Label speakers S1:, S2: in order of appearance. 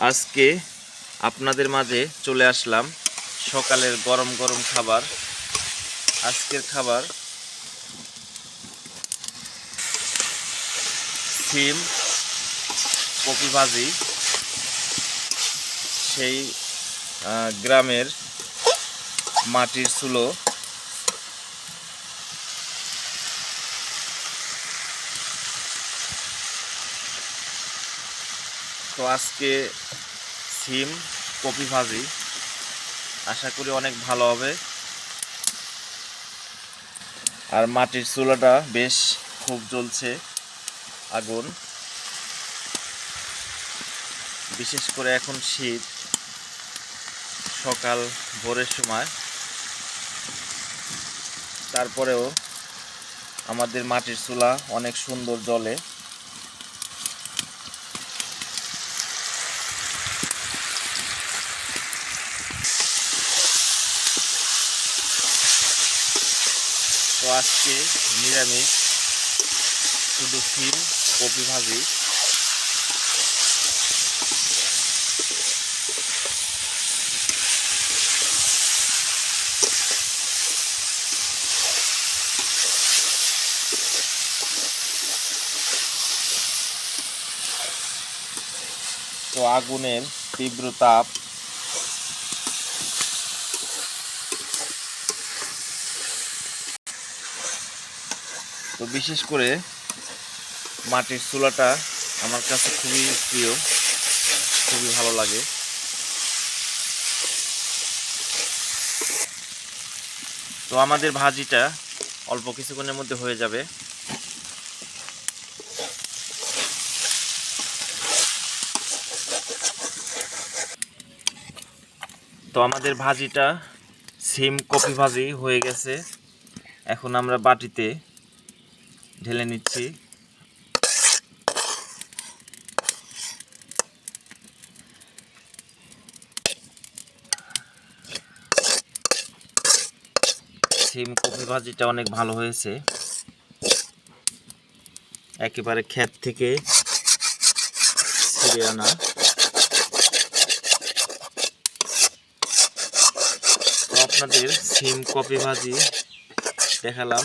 S1: আজকে আপনাদের মাঝে চলে আসলাম সকালের গরম গরম খাবার। আজকের খাবার সিম, কপি ভাজি, সেই গ্রামের মাটির চুলো তো আজকে সিম, কপি ভাজি। আশা করি অনেক ভালো হবে। আর মাটির চুলাটা বেশ খুব জ্বলছে আগুন। বিশেষ করে এখন শীত, সকাল, ভোরের সময়। তারপরেও আমাদের মাটির চুলা অনেক সুন্দর জ্বলে। তো আজকে নিরামিষ শুধু সিম কপি ভাজি। তো আগুনের তীব্র তাপ তো বিশেষ করে মাটির চুলাটা আমার কাছে খুবই প্রিয়, খুবই ভালো লাগে। তো আমাদের ভাজিটা অল্প কিছুক্ষণের মধ্যে হয়ে যাবে। তো আমাদের ভাজিটা সিম কপি ভাজি হয়ে গেছে। এখন আমরা বাটিতে ঢেলে নিচ্ছি। সিম কপি ভাজিটা অনেক ভালো হয়েছে। একেবারে ক্ষেত থেকে ছিঁড়ে আনা। আপনাদের সিম কপি ভাজি দেখালাম।